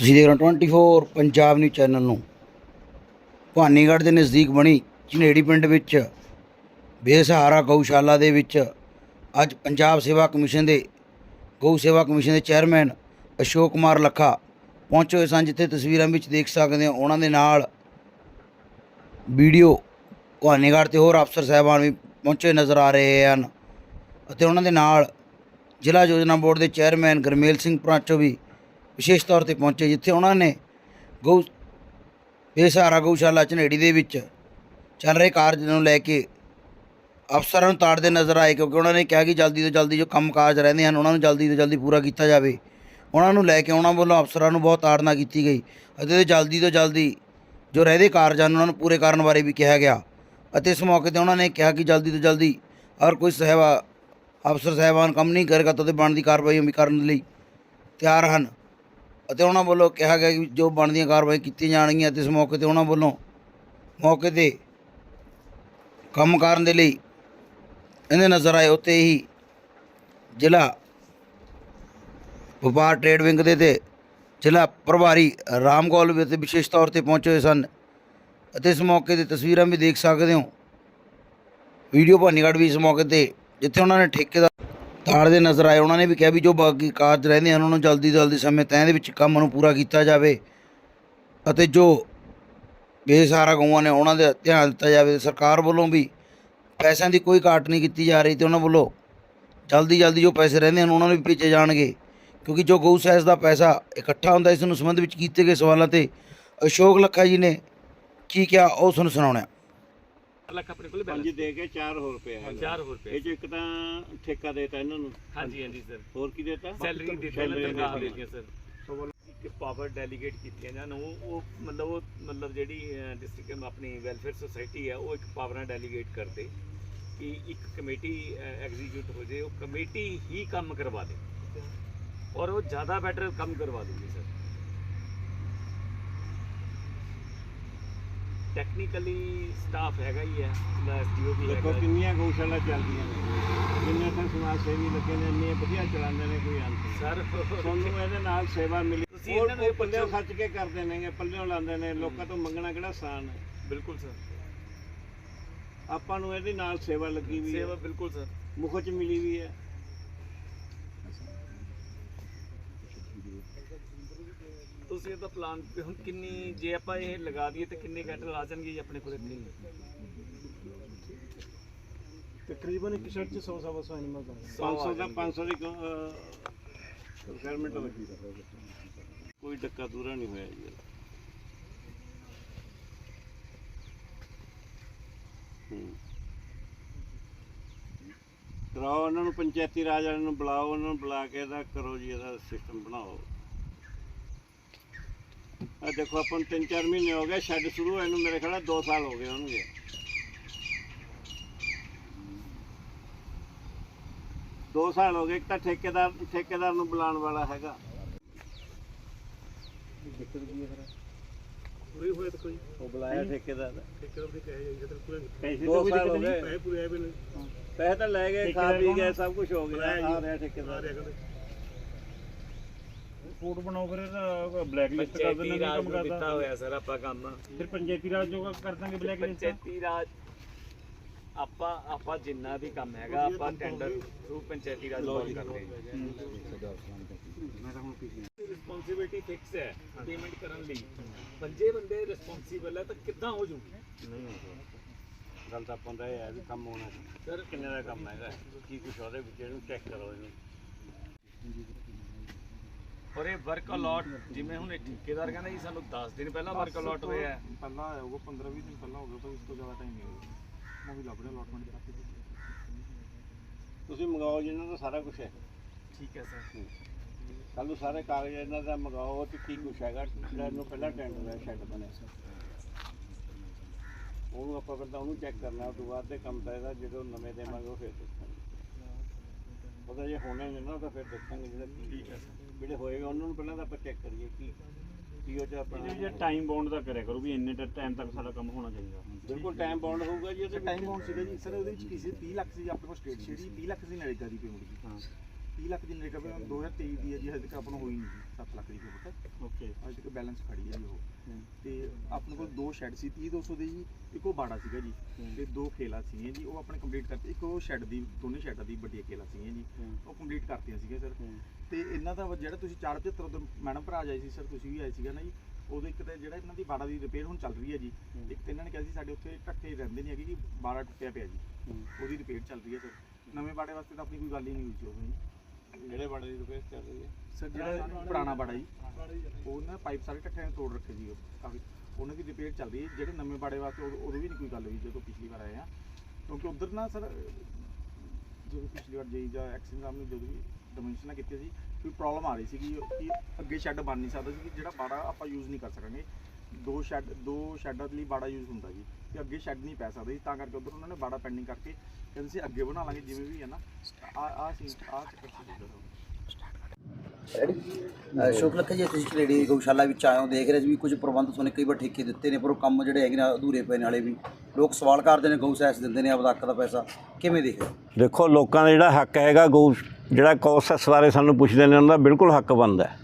ਤੁਸੀਂ ਦੇਖ ਰਹੇ ਹੋ 24 ਪੰਜਾਬ ਨਿਊਜ਼ ਚੈਨਲ ਨੂੰ। ਭਾਨੀਗੜ੍ਹ ਦੇ ਨਜ਼ਦੀਕ ਬਣੀ ਝਨੇੜੀ ਪਿੰਡ ਵਿੱਚ, ਬੇਸਹਾਰਾ ਗਊਸ਼ਾਲਾ ਦੇ ਵਿੱਚ ਅੱਜ ਪੰਜਾਬ ਸੇਵਾ ਕਮਿਸ਼ਨ ਦੇ, ਗਊ ਸੇਵਾ ਕਮਿਸ਼ਨ ਦੇ ਚੇਅਰਮੈਨ ਅਸ਼ੋਕ ਕੁਮਾਰ ਲੱਖਾ ਪਹੁੰਚੇ ਹੋਏ ਸਨ, ਜਿੱਥੇ ਤਸਵੀਰਾਂ ਵਿੱਚ ਦੇਖ ਸਕਦੇ ਹੋ ਉਹਨਾਂ ਦੇ ਨਾਲ ਵੀਡੀਓ ਭਾਨੀਗੜ੍ਹ ਤੇ ਹੋਰ ਅਫਸਰ ਸਾਹਿਬਾਨ ਵੀ ਪਹੁੰਚੇ ਨਜ਼ਰ ਆ ਰਹੇ ਹਨ। ਅਤੇ ਉਹਨਾਂ ਦੇ ਨਾਲ ਜ਼ਿਲ੍ਹਾ ਯੋਜਨਾ ਬੋਰਡ ਦੇ ਚੇਅਰਮੈਨ ਗਰਮੇਲ ਸਿੰਘ ਪ੍ਰਾਂਚੋ ਵੀ ਵਿਸ਼ੇਸ਼ ਤੌਰ ਤੇ ਪਹੁੰਚੇ ਜਿੱਥੇ ਉਹਨਾਂ ਨੇ ਗਊ ਬੇਸਹਾਰਾ ਗਊਸ਼ਾਲਾ ਝਨੇੜੀ ਦੇ ਵਿੱਚ ਚੱਲ ਰਹੇ ਕਾਰਜ ਨੂੰ ਲੈ ਕੇ ਅਫਸਰਾਂ ਨੂੰ ਤਾੜਦੇ ਨਜ਼ਰ ਆਏ ਕਿਉਂਕਿ ਉਹਨਾਂ ਨੇ ਕਿਹਾ ਕਿ ਜਲਦੀ ਤੋਂ ਜਲਦੀ ਜੋ ਕੰਮ ਕਾਜ ਰਹਿੰਦੇ ਹਨ, ਉਹਨਾਂ ਨੂੰ ਜਲਦੀ ਤੋਂ ਜਲਦੀ ਪੂਰਾ ਕੀਤਾ ਜਾਵੇ। ਉਹਨਾਂ ਨੂੰ ਲੈ ਕੇ ਉਹਨਾਂ ਵੱਲੋਂ ਅਫਸਰਾਂ ਨੂੰ ਬਹੁਤ ਤਾੜਨਾ ਕੀਤੀ ਗਈ ਅਤੇ ਜਲਦੀ ਤੋਂ ਜਲਦੀ ਜੋ ਰਹਿੰਦੇ ਕਾਰਜ ਹਨ, ਉਹਨਾਂ ਨੂੰ ਪੂਰੇ ਕਰਨ ਬਾਰੇ ਵੀ ਕਿਹਾ ਗਿਆ। ਅਤੇ ਇਸ ਮੌਕੇ ਤੇ ਉਹਨਾਂ ਨੇ ਕਿਹਾ ਕਿ ਜਲਦੀ ਤੋਂ ਜਲਦੀ ਅਗਰ ਕੋਈ ਸਹਿਬਾ ਅਫਸਰ ਸਾਹਿਬਾਨ ਕੰਮ ਨਹੀਂ ਕਰੇਗਾ ਤਾਂ ਉਹਦੇ ਬਣਦੀ ਕਾਰਵਾਈ ਵੀ ਕਰਨ ਲਈ ਤਿਆਰ ਹਨ। ਅਤੇ ਉਹਨਾਂ ਵੱਲੋਂ ਕਿਹਾ ਗਿਆ ਕਿ ਜੋ ਬਣਦੀਆਂ ਕਾਰਵਾਈ ਕੀਤੀਆਂ ਜਾਣਗੀਆਂ ਤੇ ਇਸ ਮੌਕੇ ਤੇ ਉਹਨਾਂ ਵੱਲੋਂ ਮੌਕੇ ਤੇ ਕੰਮ ਕਰਨ ਦੇ ਲਈ ਇਹਦੇ ਨਜ਼ਰ ਆਏ। ਉੱਤੇ ਹੀ ਜ਼ਿਲ੍ਹਾ ਵਪਾਰ ਟ੍ਰੇਡ ਵਿੰਗ ਦੇ ਤੇ ਜ਼ਿਲ੍ਹਾ ਪ੍ਰਭਾਰੀ ਰਾਮ ਗੌਲ ਵੀ ਤੇ ਵਿਸ਼ੇਸ਼ ਤੌਰ ਤੇ ਪਹੁੰਚੇ ਹੋਏ ਸਨ ਅਤੇ ਇਸ ਮੌਕੇ ਤੇ ਤਸਵੀਰਾਂ ਵੀ ਦੇਖ ਸਕਦੇ ਹੋ। ਵੀਡੀਓ ਭਾਨੀਗੜ੍ਹ ਵੀ ਇਸ ਮੌਕੇ ਤੇ ਜਿੱਥੇ ਉਹਨਾਂ ਨੇ ਠੇਕੇਦਾਰ ਤਾੜਦੇ ਨਜ਼ਰ ਆਏ, ਉਹਨਾਂ ਨੇ ਵੀ ਕਿਹਾ ਵੀ ਜੋ ਬਾਕੀ ਕਾਰਜ ਰਹਿੰਦੇ ਹਨ, ਉਹਨਾਂ ਨੂੰ ਜਲਦੀ ਜਲਦੀ ਸਮੇਂ ਤੈਅ ਦੇ ਵਿੱਚ ਕੰਮ ਨੂੰ ਪੂਰਾ ਕੀਤਾ ਜਾਵੇ ਅਤੇ ਜੋ ਬੇਸਹਾਰਾ ਗਊਆਂ ਨੇ ਉਹਨਾਂ ਦੇ ਧਿਆਨ ਦਿੱਤਾ ਜਾਵੇ, ਸਰਕਾਰ ਵੱਲੋਂ ਵੀ ਪੈਸਿਆਂ ਦੀ ਕੋਈ ਘਾਟ ਨਹੀਂ ਕੀਤੀ ਜਾ ਰਹੀ ਤੇ ਉਹਨਾਂ ਵੱਲੋਂ ਜਲਦੀ ਜਲਦੀ ਜੋ ਪੈਸੇ ਰਹਿੰਦੇ ਹਨ, ਉਹਨਾਂ ਨੂੰ ਵੀ ਭੇਜੇ ਜਾਣਗੇ। ਕਿਉਂਕਿ ਜੋ ਗਊ ਸੈਸ ਦਾ ਪੈਸਾ ਇਕੱਠਾ ਹੁੰਦਾ, ਇਸ ਨੂੰ ਸੰਬੰਧ ਵਿੱਚ ਕੀਤੇ ਗਏ ਸਵਾਲਾਂ ਤੇ ਅਸ਼ੋਕ ਲੱਖਾ ਜੀ ਨੇ ਕੀ ਕਿਹਾ, ਉਹ ਤੁਹਾਨੂੰ ਸੁਣਾਉਣਾ ਲੱਖ ਆਪਣੇ ਕੋਲ ਪੰਜ ਦੇ ਕੇ 4 ਹੋਰ ਰੁਪਏ ਹੈ 4 ਹੋਰ ਰੁਪਏ ਇਹ ਚ ਇੱਕ ਤਾਂ ਠੇਕਾ ਦੇਤਾ ਇਹਨਾਂ ਨੂੰ। ਹਾਂਜੀ ਹਾਂਜੀ ਸਰ। ਹੋਰ ਕੀ ਦੇਤਾ? ਸੈਲਰੀ ਦਿੱਤੀ Salary ਤਨਖਾਹ ਦਿੱਤੀ। ਸਰ। ਕਿ ਪਾਵਰ ਡੈਲੀਗੇਟ ਕੀਤੀ ਇਹਨਾਂ ਨੂੰ ਉਹ ਮਤਲਬ ਉਹ ਮਤਲਬ ਜਿਹੜੀ ਡਿਸਟ੍ਰਿਕਟ ਆਪਣੀ ਵੈਲਫੇਅਰ ਸੁਸਾਇਟੀ ਹੈ ਉਹ ਇੱਕ ਪਾਵਰਾਂ ਡੈਲੀਗੇਟ ਕਰਦੇ ਕਿ ਇੱਕ ਕਮੇਟੀ ਐਗਜ਼ੀਕਿਊਟ ਹੋ ਜੇ ਉਹ ਕਮੇਟੀ ਹੀ ਕੰਮ ਕਰਵਾ ਦੇ। ਔਰ ਉਹ ਜ਼ਿਆਦਾ ਬੈਟਰ ਕੰਮ ਕਰਵਾ ਦੂਗੀ ਸਰ। ਟੈਕਨੀਕਲੀ ਸਟਾਫ ਹੈਗਾ ਹੀ ਹੈ ਐਸਡੀਓ ਵੀ ਦੇਖੋ ਹੈਗਾ। ਹੈ। ਕਿੰਨੀਆਂ ਗਊਸ਼ਾਲਾ ਚੱਲਦੀਆਂ ਨੇ। ਜਿੰਨੇ ਤਾਂ ਸਮਾਜ ਸੇਵੀ ਲੱਗੇ ਨੇ ਇੰਨੇ ਵਧੀਆ ਚਲਾਉਂਦੇ ਨੇ ਕੋਈ ਅੰਤ ਨਹੀਂ। ਸਰ ਤੁਹਾਨੂੰ ਇਹਦੇ ਨਾਲ ਸੇਵਾ ਮਿਲੀ। ਤੁਸੀਂ ਇਹਨਾਂ ਨੂੰ ਇਹ ਪੱਲਿਓਂ ਪੁੱਛੋ। ਖਰਚ ਕੇ ਕਰਦੇ ਨੇਗੇ ਪੱਲਿਓਂ ਲਾਉਂਦੇ ਨੇ ਲੋਕਾਂ ਤੋਂ ਮੰਗਣਾ ਕਿਹੜਾ ਆਸਾਨ ਹੈ? ਬਿਲਕੁਲ ਸਰ। ਆਪਾਂ ਨੂੰ ਇਹਦੇ ਨਾਲ ਸੇਵਾ ਲੱਗੀ ਵੀ ਸੇਵਾ ਹੈ ਬਿਲਕੁਲ ਸਰ। ਚ ਮਿਲੀ ਵੀ ਹੈ। ਤੁਸੀਂ ਇਹਦਾ ਪਲਾਨ ਹੁਣ ਕਿੰਨੀ ਜੇ ਆਪਾਂ ਇਹ ਲਗਾ ਦਈਏ ਤੇ ਕਿੰਨੇ ਕੈਂਟਲ ਆ ਜਾਣਗੇ ਜੀ ਆਪਣੇ ਕੋਲ ਇੱਥੇ? ਤਕਰੀਬਨ ਇੱਕ ਸ਼ਰਟ 'ਚ 100 ਸਵਾ 100 ਐਨੀਮਲ ਆਉਂਦੇ 500 ਦਾ 500 ਦੀ ਰਿਕੁਆਇਰਮੈਂਟ ਲੱਗੀ। ਕੋਈ ਡੱਕਾ ਦੂਰਾ ਨਹੀਂ ਹੋਇਆ ਜੀ। ਕਰਾਓ ਉਹਨਾਂ ਨੂੰ ਪੰਚਾਇਤੀ ਰਾਜ ਵਾਲਿਆਂ ਨੂੰ ਬੁਲਾਓ ਉਹਨਾਂ ਨੂੰ ਬੁਲਾ ਕੇ ਇਹਦਾ ਕਰੋ ਜੀ ਇਹਦਾ ਸਿਸਟਮ ਬਣਾਓ। ਆ ਦੇਖੋ ਆਪਾਂ ਨੂੰ ਤਿੰਨ ਚਾਰ ਮਹੀਨੇ ਹੋ ਗਏ ਸ਼ੈੱਡ ਸ਼ੁਰੂ ਹੋਏ ਨੂੰ ਮੇਰੇ ਖਿਆਲ ਨਾਲ 2 ਸਾਲ ਹੋ ਗਏ ਹੋਣਗੇ। ਦੋ ਸਾਲ ਹੋ ਗਏ ਇੱਕ ਤਾਂ ਠੇਕੇਦਾਰ ਠੇਕੇਦਾਰ ਨੂੰ ਬੁਲਾਉਣ ਵਾਲਾ ਹੈਗਾ। ਪੂਰੇ ਹੋਏ ਤਾਂ ਕੋਈ। ਉਹ ਬੁਲਾਇਆ ਠੇਕੇਦਾਰ ਠੇਕੇਦਾਰ ਦੇ ਕਹੇ ਜਾਈ ਜਦੋਂ ਕੋਈ ਪੈਸੇ ਦੋ ਤਾਂ ਕੋਈ ਸਾਲ ਹੋ ਦਿੱਕਤ ਗਏ। ਨਹੀਂ। ਪੈਸੇ ਪੂਰੇ ਆਏ ਵੀ ਨੇ ਪੈਸੇ ਤਾਂ ਲੈ ਗਏ ਖਾ ਪੀ ਗਏ ਸਭ ਕੁਝ ਹੋ ਗਿਆ। ਆ। ਰਿਹਾ ਠੇਕੇਦਾਰ। ਰਿਪੋਰਟ ਬਣਾਓ ਫਿਰ ਇਹਦਾ ਬਲੈਕ ਲਿਸਟ ਕਰ ਦਿੰਦੇ ਪੰਚਾਇਤੀ ਨੇ ਰਾਜ ਕੰਮ ਦਿੱਤਾ ਕਰਦਾ ਹੋਇਆ ਸਰ ਆਪਾਂ ਕੰਮ। ਫਿਰ ਪੰਚਾਇਤੀ ਰਾਜ ਜੋ ਕਰ ਦਾਂਗੇ ਬਲੈਕ ਲਿਸਟ ਪੰਚਾਇਤੀ ਰਾਜ ਆਪਾਂ ਆਪਾਂ ਜਿੰਨਾ ਵੀ ਕੰਮ ਹੈਗਾ ਆਪਾਂ ਟੈਂਡਰ ਥਰੂ ਪੰਚਾਇਤੀ ਰਾਜ ਕਾਲ ਕਰਦੇ ਹਾਂ। ਰਿਸਪੌਂਸਿਬਿਲਟੀ ਫਿਕਸ ਹੈ ਪੇਮੈਂਟ ਕਰਨ ਲਈ। ਪੰਜੇ ਬੰਦੇ ਰਿਸਪੌਂਸਿਬਲ ਹੈ ਤਾਂ ਕਿੱਦਾਂ ਹੋ ਜੂਗੀ ਨਹੀਂ ਹੋ ਸਕਦਾ। ਗੱਲ ਤਾਂ ਆਪਾਂ ਦਾ ਇਹ ਹੈ ਵੀ ਕੰਮ ਹੋਣਾ ਸਰ ਕਿੰਨੇ ਦਾ ਕੰਮ ਹੈਗਾ ਕੀ ਕੁਛ ਉਹਦੇ ਵਿੱਚ ਇਹਨੂੰ ਚੈੱਕ ਕਰੋ ਇਹਨੂੰ। ਔਰ ਇਹ ਵਰਕ ਅਲਾਟ ਜਿਵੇਂ ਹੁਣ ਇਹ ਠੇਕੇਦਾਰ ਕਹਿੰਦਾ ਜੀ ਸਾਨੂੰ 10 ਦਿਨ ਪਹਿਲਾਂ ਵਰਕ ਅਲਾਟ ਹੋਇਆ। ਹੈ ਪਹਿਲਾਂ ਆਇਆ ਹੋਊਗਾ 15 20 ਦਿਨ ਪਹਿਲਾਂ ਹੋ ਗਿਆ ਤਾਂ ਉਸ ਤੋਂ ਜ਼ਿਆਦਾ ਟਾਈਮ ਨਹੀਂ ਹੋਊਗਾ ਮੈਂ ਵੀ ਲੱਭ ਰਿਹਾ ਅਲਾਟਮੈਂਟ ਕਰਾ ਕੇ ਤੁਸੀਂ ਮੰਗਾਓ ਜਿਨ੍ਹਾਂ ਦਾ ਸਾਰਾ ਕੁਝ ਹੈ। ਠੀਕ ਹੈ ਸਰ ਕੱਲ ਨੂੰ ਸਾਰੇ ਕਾਗਜ਼ ਇਹਨਾਂ ਦਾ ਮੰਗਾਓ ਤੇ ਕੀ ਕੁਛ ਹੈਗਾ ਜਿਹੜਾ ਇਹਨੂੰ ਪਹਿਲਾਂ ਟੈਂਡਰ ਹੈ ਸ਼ੈੱਡ ਬਣਿਆ ਉਹਨੂੰ ਆਪਾਂ ਪਹਿਲਾਂ ਉਹਨੂੰ ਚੈੱਕ ਕਰਨਾ ਉਸ ਤੋਂ ਬਾਅਦ ਦੇ ਕੰਮ ਤਾਂ ਇਹਦਾ ਜਦੋਂ ਨਵੇਂ ਦੇਵਾਂਗੇ ਉਹ ਫਿਰ ਦੇਖਾਂਗੇ। ਉਹਦਾ ਜੇ ਹੋਣੇ ਨੇ ਨਾ ਤਾਂ ਫਿਰ ਦੇਖਾਂਗੇ ਜਿਹੜਾ ਠੀਕ ਹੈ। ਜਿਹੜੇ ਹੋਏਗਾ ਉਹਨਾਂ ਨੂੰ ਪਹਿਲਾਂ ਤਾਂ ਆਪਾਂ ਚੈੱਕ ਕਰੀਏ ਕੀ ਕੀ ਉਹ ਚ ਆਪਣਾ ਇਹਦੇ ਵਿੱਚ ਟਾਈਮ ਬਾਉਂਡ ਦਾ ਕਰਿਆ ਕਰੋ ਵੀ ਇੰਨੇ ਟਾਈਮ ਤੱਕ ਸਾਡਾ ਕੰਮ ਹੋਣਾ ਚਾਹੀਦਾ। ਬਿਲਕੁਲ ਟਾਈਮ ਬਾਉਂਡ ਹੋਊਗਾ ਜੀ ਉਹਦੇ ਟਾਈਮ ਬਾਉਂਡ ਸੀਗਾ ਜੀ। ਸਰ ਉਹਦੇ ਵਿੱਚ ਕਿਸੇ 30 ਲੱਖ ਸੀ ਆਪਣੇ ਕੋਲ ਸਟੇਟ ਸ਼ੇਰੀ 30 ਲੱਖ ਸੀ ਨਰੇਗਾ ਦੀ ਪੇਮੈਂਟ ਸੀ 30 ਲੱਖ ਦੀ ਵੀ 2023 ਦੀ ਹੈ ਜੀ ਹਜੇ ਤੱਕ ਆਪਾਂ ਨੂੰ ਹੋਈ ਨਹੀਂ ਜੀ 7 ਲੱਖ ਦੀ ਪੇਮੈਂਟ ਓਕੇ ਅਜੇ ਤੱਕ ਬੈਲੈਂਸ ਖੜੀ ਹੈ ਜੀ ਉਹ। ਤੇ ਆਪਣੇ ਕੋਲ ਦੋ ਸ਼ੈੱਡ ਸੀ 30 200 ਦੇ ਜੀ ਇੱਕ ਉਹ ਬਾੜਾ ਸੀਗਾ ਜੀ ਤੇ ਦੋ ਖੇਲਾ ਸੀਗੀਆਂ ਜੀ ਉਹ ਆਪਣੇ ਕੰਪਲੀਟ ਕਰਤੇ ਇੱਕ ਉਹ ਸ਼ੈੱਡ ਦੀ ਦੋਨੇ ਸ਼ੈੱਡਾਂ ਦੀ ਵੱਡੀਆਂ ਖੇਲਾ ਸੀਗੀਆਂ ਜੀ ਉਹ ਕੰਪਲੀਟ ਕਰਤੀਆਂ ਸੀਗੀਆਂ ਸਰ। ਤੇ ਇਹਨਾਂ ਦਾ ਜਿਹੜਾ ਤੁਸੀਂ 475 ਉਦੋਂ ਮੈਡਮ ਭਰਾ ਜਾਈ ਸੀ ਸਰ ਤੁਸੀਂ ਵੀ ਆਏ ਸੀਗਾ ਨਾ ਜੀ ਉਦੋਂ ਇੱਕ ਤਾਂ ਜਿਹੜਾ ਇਹਨਾਂ ਦੀ ਬਾੜਾ ਦੀ ਰਿਪੇਅਰ ਹੁਣ ਚੱਲ ਰਹੀ ਹੈ ਜੀ ਇੱਕ ਤਾਂ ਇਹਨਾਂ ਨੇ ਕਿਹਾ ਸੀ ਸਾਡੇ ਉੱਥੇ ਢੱਕੇ ਰਹਿੰਦੇ ਨਹੀਂ ਹੈਗੇ ਜੀ ਬਾੜਾ ਟੁੱਟਿਆ ਪਿਆ ਜੀ ਉਹਦੀ ਰਿਪੇਅਰ ਚੱਲ ਰਹੀ ਹੈ ਸਰ। ਨਵੇਂ ਬਾੜੇ ਵਾਸਤੇ ਤਾਂ ਆਪਣੀ ਕੋਈ ਗੱਲ ਹੀ ਨਹੀਂ ਹੋਈ ਸੀ ਉਦੋਂ ਜੀ। ਜਿਹੜੇ ਬੜੇ ਦੀ ਰਿਪੇਅਰ ਚੱਲ ਰਹੀ ਹੈ ਸਰ, ਜਿਹੜਾ ਪੁਰਾਣਾ ਬਾੜਾ ਜੀ ਉਹ ਨਾ ਪਾਈਪ ਸਾਰੇ ਇਕੱਠੇ ਨੇ ਤੋੜ ਰੱਖੇ ਜੀ ਉਹ, ਕਾਫੀ। ਉਹਨਾਂ ਦੀ ਰਿਪੇਅਰ ਚੱਲ ਰਹੀ ਹੈ, ਜਿਹੜੇ ਨਵੇਂ ਬਾੜੇ ਵਾਸਤੇ ਉਦੋਂ ਉਦੋਂ ਵੀ ਨਹੀਂ ਕੋਈ ਗੱਲ ਹੋਈ ਜਦੋਂ ਪਿਛਲੀ ਵਾਰ ਆਏ ਆ। ਕਿਉਂਕਿ ਉਧਰ ਨਾ ਸਰ, ਜਦੋਂ ਪਿਛਲੀ ਵਾਰ ਜਈ ਜਾਂ ਐਕਸ਼ਨ ਨੇ ਜਦੋਂ ਵੀ ਡਿਮੈਂਸ਼ਨਾਂ ਕੀਤੀ ਸੀ, ਕੋਈ ਪ੍ਰੋਬਲਮ ਆ ਰਹੀ ਸੀਗੀ, ਕਿ ਅੱਗੇ ਸ਼ੈੱਡ ਬਣ ਨਹੀਂ ਸਕਦਾ ਸੀ, ਕਿ ਜਿਹੜਾ ਬਾੜਾ ਆਪਾਂ ਯੂਜ਼ ਨਹੀਂ ਕਰ ਸਕਾਂਗੇ। ਦੋ ਸ਼ੈੱਡ ਦੋ ਸ਼ੈੱਡਾਂ ਲਈ ਬਾੜਾ ਯੂਜ਼ ਹੁੰਦਾ ਜੀ ਤੇ ਅੱਗੇ ਸ਼ੈੱਡ ਨਹੀਂ ਪੈ ਸਕਦਾ ਜੀ ਤਾਂ ਕਰਕੇ ਉਧਰ ਉਹਨਾਂ ਨੇ ਬਾੜਾ ਪੈਂਡਿੰਗ ਕਰਕੇ ਕਹਿੰਦੇ ਸੀ ਅੱਗੇ ਬਣਾ ਲਾਂਗੇ ਜਿਵੇਂ ਵੀ ਹੈ ਨਾ। ਆ ਆ ਸੀ ਆ ਚੱਕਰ ਸੀ ਉੱਧਰ। ਸ਼ੋਕ ਲੱਖਾ ਜੀ ਤੁਸੀਂ ਜਿਹੜੀ ਗਊਸ਼ਾਲਾ ਵਿੱਚ ਆਏ ਹੋ ਦੇਖ ਰਹੇ ਜੀ ਵੀ ਕੁਝ ਪ੍ਰਬੰਧ ਤੁਹਾਨੂੰ ਕਈ ਵਾਰ ਠੇਕੇ ਦਿੱਤੇ ਨੇ ਪਰ ਉਹ ਕੰਮ ਜਿਹੜੇ ਹੈਗੇ ਨੇ ਅਧੂਰੇ ਪਏ ਨੇ ਹਾਲੇ ਵੀ। ਲੋਕ ਸਵਾਲ ਕਰਦੇ ਨੇ ਗਊ ਸੈਸ ਦਿੰਦੇ ਨੇ ਆਪਦਾ ਹੱਕ ਦਾ ਪੈਸਾ। ਕਿਵੇਂ ਦੇਖਦੇ ਹੋ? ਦੇਖੋ ਲੋਕਾਂ ਦਾ ਜਿਹੜਾ ਹੱਕ ਹੈਗਾ ਗਊ ਜਿਹੜਾ ਕੌਸਸ ਬਾਰੇ ਸਾਨੂੰ ਪੁੱਛਦੇ ਨੇ ਉਹਨਾਂ ਦਾ ਬਿਲਕੁਲ ਹੱਕ ਬਣਦਾ ਹੈ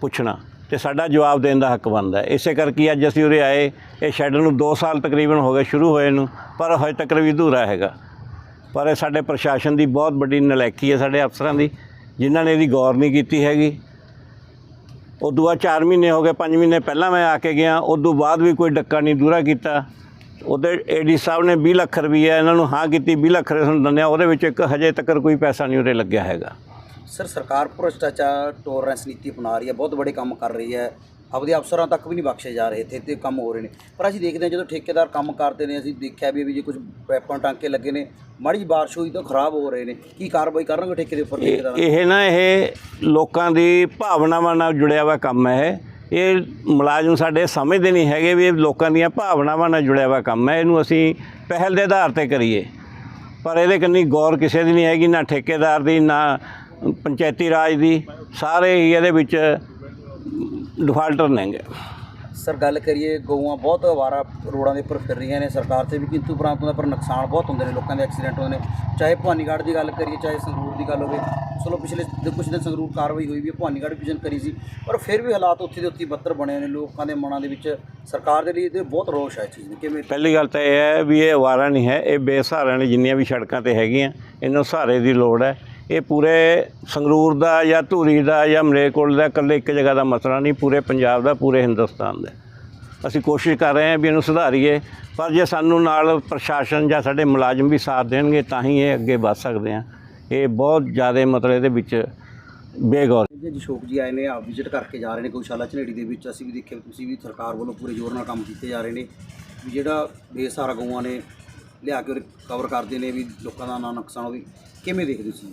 ਪੁੱਛਣਾ। ਤੇ ਸਾਡਾ ਜਵਾਬ ਦੇਣ ਦਾ ਹੱਕ ਬਣਦਾ ਇਸੇ ਕਰਕੇ ਅੱਜ ਅਸੀਂ ਉਰੇ ਆਏ। ਇਹ ਸ਼ੈੱਡ ਨੂੰ 2 ਸਾਲ ਤਕਰੀਬਨ ਹੋ ਗਏ ਸ਼ੁਰੂ ਹੋਏ ਨੂੰ, ਪਰ ਹਜੇ ਤੱਕ ਵੀ ਅਧੂਰਾ ਹੈਗਾ। ਪਰ ਇਹ ਸਾਡੇ ਪ੍ਰਸ਼ਾਸਨ ਦੀ ਬਹੁਤ ਵੱਡੀ ਨਲੈਕੀ ਹੈ ਸਾਡੇ ਅਫਸਰਾਂ ਦੀ, ਜਿਨ੍ਹਾਂ ਨੇ ਇਹਦੀ ਗੌਰ ਨਹੀਂ ਕੀਤੀ ਹੈਗੀ। ਉਦੋਂ ਬਾਅਦ 4 ਮਹੀਨੇ ਹੋ ਗਏ 5 ਮਹੀਨੇ ਪਹਿਲਾਂ ਮੈਂ ਆ ਕੇ ਗਿਆ। ਉਦੋਂ ਬਾਅਦ ਵੀ ਕੋਈ ਡੱਕਾ ਨਹੀਂ ਦੂਰਾ ਕੀਤਾ। ਉਹਦੇ ਏਡੀ ਸਾਹਿਬ ਨੇ 20 ਲੱਖ ਰੁਪਈਆ ਇਹਨਾਂ ਨੂੰ ਹਾਂ ਕੀਤੀ 20 ਲੱਖ ਰੁਪਏ ਤੁਹਾਨੂੰ ਦਿੰਦੇ ਉਹਦੇ ਵਿੱਚ ਇੱਕ ਹਜੇ ਤੱਕ ਕੋਈ ਪੈਸਾ ਨਹੀਂ ਉਰੇ ਲੱਗਿਆ ਹੈਗਾ। ਸਰ ਸਰਕਾਰ ਭ੍ਰਿਸ਼ਟਾਚਾਰ ਟੋਲਰੈਂਸ ਨੀਤੀ ਅਪਣਾ ਰਹੀ ਹੈ ਬਹੁਤ ਬੜੇ ਕੰਮ ਕਰ ਰਹੀ ਹੈ। ਆਪਦੇ ਅਫਸਰਾਂ ਤੱਕ ਵੀ ਨਹੀਂ ਬਖਸ਼ੇ ਜਾ ਰਹੇ ਇੱਥੇ ਤੇ ਕੰਮ ਹੋ ਰਹੇ ਨੇ। ਪਰ ਅਸੀਂ ਦੇਖਦੇ ਹਾਂ ਜਦੋਂ ਠੇਕੇਦਾਰ ਕੰਮ ਕਰਦੇ ਨੇ ਅਸੀਂ ਦੇਖਿਆ ਵੀ ਵੀ ਜੇ ਕੁਝ ਪੈਪਾਂ ਟਾਂਕੇ ਲੱਗੇ ਨੇ ਮਾੜੀ ਜਿਹੀ ਬਾਰਿਸ਼ ਹੋਈ ਤਾਂ ਖਰਾਬ ਹੋ ਰਹੇ ਨੇ। ਕੀ ਕਾਰਵਾਈ ਕਰਨਗੇ ਠੇਕੇ ਦੇ ਉੱਪਰ ਇਹ ਠੇਕੇਦਾਰ ਇਹ ਨਾ ਇਹ ਲੋਕਾਂ ਦੀ ਭਾਵਨਾਵਾਂ ਨਾਲ ਜੁੜਿਆ ਹੋਇਆ ਕੰਮ ਹੈ। ਇਹ ਮੁਲਾਜ਼ਮ ਸਾਡੇ ਸਮਝਦੇ ਨਹੀਂ ਹੈਗੇ ਵੀ ਇਹ ਲੋਕਾਂ ਦੀਆਂ ਭਾਵਨਾਵਾਂ ਨਾਲ ਜੁੜਿਆ ਹੋਇਆ ਕੰਮ ਹੈ। ਇਹਨੂੰ ਅਸੀਂ ਪਹਿਲ ਦੇ ਆਧਾਰ ਤੇ ਕਰੀਏ। ਪਰ ਇਹਦੇ ਕੰਨੀ ਗੌਰ ਕਿਸੇ ਦੀ ਨਹੀਂ ਹੈਗੀ ਨਾ ਠੇਕੇਦਾਰ ਦੀ ਨਾ ਪੰਚਾਇਤੀ ਰਾਜ ਦੀ ਸਾਰੇ ਹੀ ਇਹਦੇ ਵਿੱਚ ਡਿਫਾਲਟਰ ਨੇਗੇ। ਸਰ ਗੱਲ ਕਰੀਏ ਗਊਆਂ ਬਹੁਤ ਅਵਾਰਾ ਰੋਡਾਂ ਦੇ ਉੱਪਰ ਫਿਰ ਰਹੀਆਂ ਨੇ ਸਰਕਾਰ ਤੇ ਵੀ ਕਿੰਤੂ ਪ੍ਰਾਂਤ ਦਾ ਪਰ ਨੁਕਸਾਨ ਬਹੁਤ ਹੁੰਦੇ ਨੇ ਲੋਕਾਂ ਦੇ ਐਕਸੀਡੈਂਟ ਹੁੰਦੇ ਨੇ। ਚਾਹੇ ਭਵਾਨੀਗੜ੍ਹ ਦੀ ਗੱਲ ਕਰੀਏ ਚਾਹੇ ਸੰਗਰੂਰ ਦੀ ਗੱਲ ਹੋਵੇ ਚਲੋ ਪਿਛਲੇ ਕੁਛ ਦਿਨ ਸੰਗਰੂਰ ਕਾਰਵਾਈ ਹੋਈ ਵੀ ਭਵਾਨੀਗੜ੍ਹ ਵਿਜਨ ਕਰੀ ਸੀ ਪਰ ਫਿਰ ਵੀ ਹਾਲਾਤ ਉੱਥੇ ਦੇ ਉੱਤੇ ਹੀ ਬੱਤਰ ਬਣੇ ਨੇ ਲੋਕਾਂ ਦੇ ਮਨਾਂ ਦੇ ਵਿੱਚ ਸਰਕਾਰ ਦੇ ਲਈ ਇਹਦੇ ਬਹੁਤ ਰੋਸ਼ ਹੈ ਚੀਜ਼ ਕਿਵੇਂ? ਪਹਿਲੀ ਗੱਲ ਤਾਂ ਇਹ ਹੈ ਵੀ ਇਹ ਅਵਾਰਾ ਨਹੀਂ ਹੈ ਇਹ ਬੇਸਹਾਰਿਆਂ ਨੇ ਜਿੰਨੀਆਂ ਵੀ ਸੜਕਾਂ ਤੇ ਹੈਗੀਆਂ ਇਹਨਾਂ ਸਹਾਰੇ ਦੀ ਲੋੜ ਹੈ। ਇਹ ਪੂਰੇ ਸੰਗਰੂਰ ਦਾ ਜਾਂ ਧੂਰੀ ਦਾ ਜਾਂ ਮਲੇਰਕੋਟ ਦਾ ਇਕੱਲੇ ਇੱਕ ਜਗ੍ਹਾ ਦਾ ਮਸਲਾ ਨਹੀਂ, ਪੂਰੇ ਪੰਜਾਬ ਦਾ, ਪੂਰੇ ਹਿੰਦੁਸਤਾਨ ਦਾ। ਅਸੀਂ ਕੋਸ਼ਿਸ਼ ਕਰ ਰਹੇ ਹਾਂ ਵੀ ਇਹਨੂੰ ਸੁਧਾਰੀਏ, ਪਰ ਜੇ ਸਾਨੂੰ ਨਾਲ ਪ੍ਰਸ਼ਾਸਨ ਜਾਂ ਸਾਡੇ ਮੁਲਾਜ਼ਮ ਵੀ ਸਾਥ ਦੇਣਗੇ, ਤਾਂ ਹੀ ਇਹ ਅੱਗੇ ਵੱਧ ਸਕਦੇ ਹਾਂ। ਇਹ ਬਹੁਤ ਜ਼ਿਆਦਾ ਮਤਲਬ ਇਹਦੇ ਵਿੱਚ ਬੇਗੌਰ। ਜੀ ਅਸ਼ੋਕ ਜੀ ਆਏ ਨੇ, ਆਪ ਵਿਜ਼ਿਟ ਕਰਕੇ ਜਾ ਰਹੇ ਨੇ ਗਊਸ਼ਾਲਾ ਝਨੇੜੀ ਦੇ ਵਿੱਚ। ਅਸੀਂ ਵੀ ਦੇਖਿਆ ਵੀ ਤੁਸੀਂ ਵੀ ਸਰਕਾਰ ਵੱਲੋਂ ਪੂਰੇ ਜ਼ੋਰ ਨਾਲ ਕੰਮ ਕੀਤੇ ਜਾ ਰਹੇ ਨੇ। ਵੀ ਜਿਹੜਾ ਬੇਸਾਰਾ ਗਊਆਂ ਨੇ ਲਿਆ ਕੇ ਕਵਰ ਕਰਦੇ ਨੇ ਵੀ ਲੋਕਾਂ ਦਾ ਨਾ ਨੁਕਸਾਨ ਹੋਵੇ, ਕਿਵੇਂ ਦੇਖਦੇ ਹੋ ਤੁਸੀਂ?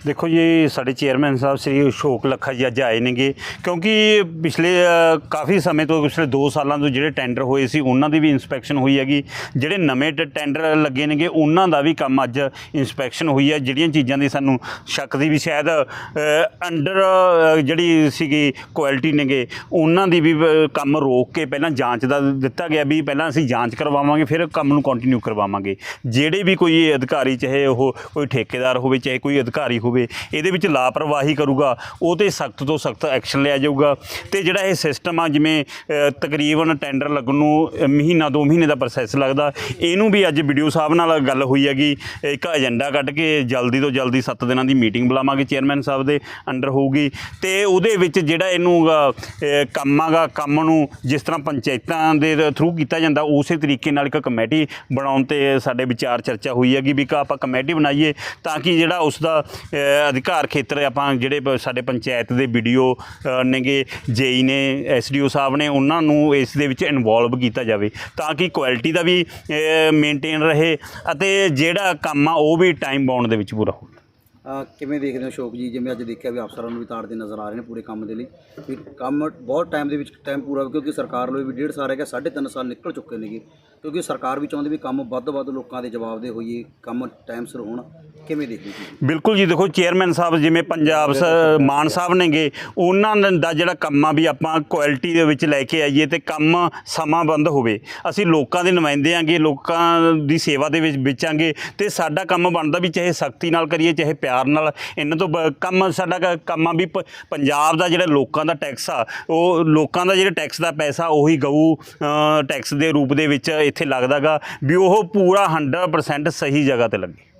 ਦੇਖੋ ਜੀ ਸਾਡੇ ਚੇਅਰਮੈਨ ਸਾਹਿਬ ਸ੍ਰੀ ਅਸ਼ੋਕ ਲੱਖਾ ਜੀ ਅੱਜ ਆਏ ਨੇਗੇ ਕਿਉਂਕਿ ਪਿਛਲੇ ਅ, ਕਾਫੀ ਸਮੇਂ ਤੋਂ ਪਿਛਲੇ 2 ਸਾਲਾਂ ਤੋਂ ਜਿਹੜੇ ਟੈਂਡਰ ਹੋਏ ਸੀ ਉਹਨਾਂ ਦੀ ਵੀ ਇਨਸਪੈਕਸ਼ਨ ਹੋਈ ਹੈਗੀ। ਜਿਹੜੇ ਨਵੇਂ ਟ- ਟੈਂਡਰ ਲੱਗੇ ਨੇਗੇ ਉਹਨਾਂ ਦਾ ਵੀ ਕੰਮ ਅੱਜ ਇਨਸਪੈਕਸ਼ਨ ਹੋਈ ਹੈ। ਜਿਹੜੀਆਂ ਚੀਜ਼ਾਂ ਦੀ ਸਾਨੂੰ ਸ਼ੱਕ ਦੀ ਵੀ ਸ਼ਾਇਦ ਅੰਡਰ ਜਿਹੜੀ ਸੀਗੀ ਕੁਆਲਿਟੀ ਨੇਗੇ ਉਹਨਾਂ ਦੀ ਵੀ ਅ, ਕੰਮ ਰੋਕ ਕੇ ਪਹਿਲਾਂ ਜਾਂਚ ਦਾ ਦਿੱਤਾ ਗਿਆ ਵੀ ਪਹਿਲਾਂ ਅਸੀਂ ਜਾਂਚ ਕਰਵਾਵਾਂਗੇ ਫਿਰ ਕੰਮ ਨੂੰ ਕੰਟੀਨਿਊ ਕਰਵਾਵਾਂਗੇ। ਜਿਹੜੇ ਵੀ ਕੋਈ ਅਧਿਕਾਰੀ ਚਾਹੇ ਉਹ ਕੋਈ ਠੇਕੇਦਾਰ ਹੋਵੇ ਚਾਹੇ ਕੋਈ ਅਧਿਕਾਰੀ ਹੋਵੇ ਹੋਵੇ ਇਹਦੇ ਵਿੱਚ ਲਾਪਰਵਾਹੀ ਕਰੂਗਾ ਉਹ ਤੇ ਸਖਤ ਤੋਂ ਸਖਤ ਐਕਸ਼ਨ ਲਿਆ ਜਾਊਗਾ। ਤੇ ਜਿਹੜਾ ਇਹ ਸਿਸਟਮ ਆ ਜਿਵੇਂ ਤਕਰੀਬਨ ਟੈਂਡਰ ਲੱਗਣ ਨੂੰ ਮਹੀਨਾ ਦੋ ਮਹੀਨੇ ਦਾ ਪ੍ਰੋਸੈਸ ਲੱਗਦਾ ਇਹਨੂੰ ਵੀ ਅੱਜ ਵੀਡੀਓ ਸਾਹਿਬ ਨਾਲ ਗੱਲ ਹੋਈ ਹੈਗੀ। ਇੱਕ ਏਜੰਡਾ ਕੱਢ ਕੇ ਜਲਦੀ ਤੋਂ ਜਲਦੀ 7 ਦਿਨਾਂ ਦੀ ਮੀਟਿੰਗ ਬੁਲਾਵਾਂਗੇ ਚੇਅਰਮੈਨ ਸਾਹਿਬ ਦੇ ਅੰਡਰ ਹੋਊਗੀ। ਤੇ ਉਹਦੇ ਵਿੱਚ ਜਿਹੜਾ ਇਹਨੂੰ ਅ, ਅ, ਕੰਮ ਨੂੰ ਜਿਸ ਤਰ੍ਹਾਂ ਪੰਚਾਇਤਾਂ ਦੇ ਥਰੂ ਕੀਤਾ ਜਾਂਦਾ ਉਸੇ ਤਰੀਕੇ ਨਾਲ ਇੱਕ ਕਮੇਟੀ ਬਣਾਉਣ ਤੇ ਸਾਡੇ ਵਿਚਾਰ ਚਰਚਾ ਹੋਈ ਹੈਗੀ ਵੀ ਕਿ ਆਪਾਂ ਕਮੇਟੀ ਬਣਾਈਏ ਤਾਂ ਕਿ ਜਿਹੜਾ ਉਸ ਦਾ ਅਧਿਕਾਰ ਖੇਤਰ ਆਪਾਂ ਜਿਹੜੇ ਪ- ਸਾਡੇ ਪੰਚਾਇਤ ਦੇ ਵੀਡੀਓ ਨੇਗੇ, ਜੇਈ ਨੇ, ਐਸਡੀਓ ਸਾਹਿਬ ਨੇ, ਉਹਨਾਂ ਨੂੰ ਇਸ ਦੇ ਵਿੱਚ ਇਨਵੋਲਵ ਕੀਤਾ ਜਾਵੇ ਤਾਂ ਕਿ ਕੁਆਲਿਟੀ ਦਾ ਵੀ ਮੇਨਟੇਨ ਰਹੇ ਅਤੇ ਜਿਹੜਾ ਕੰਮ ਆ ਉਹ ਵੀ ਟਾਈਮ ਬਾਉਂਡ ਦੇ ਵਿੱਚ ਪੂਰਾ ਹੋਵੇ। ਕਿਵੇਂ ਦੇਖਦੇ ਹੋ ਅਸ਼ੋਕ ਜੀ? ਜਿਵੇਂ ਅੱਜ ਦੇਖਿਆ ਵੀ ਅਫਸਰਾਂ ਨੂੰ ਵੀ ਤਾੜਦੇ ਨਜ਼ਰ ਆ ਰਹੇ ਨੇ ਪੂਰੇ ਕੰਮ ਦੇ ਲਈ। ਵੀ ਕੰਮ ਬਹੁਤ ਟਾਈਮ ਦੇ ਵਿੱਚ ਟਾਈਮ ਪੂਰਾ ਕਿਉਂਕਿ ਸਰਕਾਰ ਲਈ ਵੀ ਡੇਢ ਸਾਲ ਹੈਗਾ ਸਾਢੇ ਤਿੰਨ ਸਾਲ ਨਿਕਲ ਚੁੱਕੇ ਨੇਗੇ। ਕਿਉਂਕਿ ਸਰਕਾਰ ਵੀ ਚਾਹੁੰਦੀ ਵੀ ਕੰਮ ਵੱਧ ਵੱਧ ਲੋਕਾਂ ਦੇ ਜਵਾਬ ਦੇ ਹੋਈਏ, ਕੰਮ ਟਾਈਮ ਸਿਰ ਹੋਣ। ਕਿਵੇਂ ਦੇਖਦੇ ਤੁਸੀਂ? ਬਿਲਕੁਲ ਜੀ, ਦੇਖੋ ਚੇਅਰਮੈਨ ਸਾਹਿਬ ਜਿਵੇਂ ਪੰਜਾਬ ਸ ਮਾਨ ਸਾਹਿਬ ਨੇਗੇ, ਉਹਨਾਂ ਦਾ ਜਿਹੜਾ ਕੰਮ ਆ ਵੀ ਆਪਾਂ ਕੁਆਲਿਟੀ ਦੇ ਵਿੱਚ ਲੈ ਕੇ ਆਈਏ ਤੇ ਕੰਮ ਸਮਾਂਬੰਦ ਹੋਵੇ। ਅਸੀਂ ਲੋਕਾਂ ਦੇ ਨੁਮਾਇੰਦੇ ਆਂਗੇ, ਲੋਕਾਂ ਦੀ ਸੇਵਾ ਦੇ ਵਿੱਚ ਵਿਚਾਂਗੇ ਤੇ ਸਾਡਾ ਕੰਮ ਬਣਦਾ ਵੀ ਚਾਹੇ ਸਖਤੀ ਨਾਲ ਕਰੀਏ, ਚਾਹੇ ਪਿਆਰ ਨਾਲ ਇਹਨਾਂ ਤੋਂ ਬ- ਕੰਮ ਸਾਡਾ ਕ- ਕੰਮ ਆ ਵੀ ਪ- ਪੰਜਾਬ ਦਾ ਜਿਹੜਾ ਲੋਕਾਂ ਦਾ ਟੈਕਸ ਆ, ਉਹ ਲੋਕਾਂ ਦਾ ਜਿਹੜਾ ਟੈਕਸ ਦਾ ਪੈਸਾ ਉਹੀ ਗਊ ਟੈਕਸ ਦੇ ਰੂਪ ਦੇ ਵਿੱਚ ਇੱਥੇ ਲੱਗਦਾਗਾ, ਵੀ ਉਹ ਪੂਰਾ 100% ਸਹੀ ਜਗ੍ਹਾ ਤੇ ਲੱਗੇ।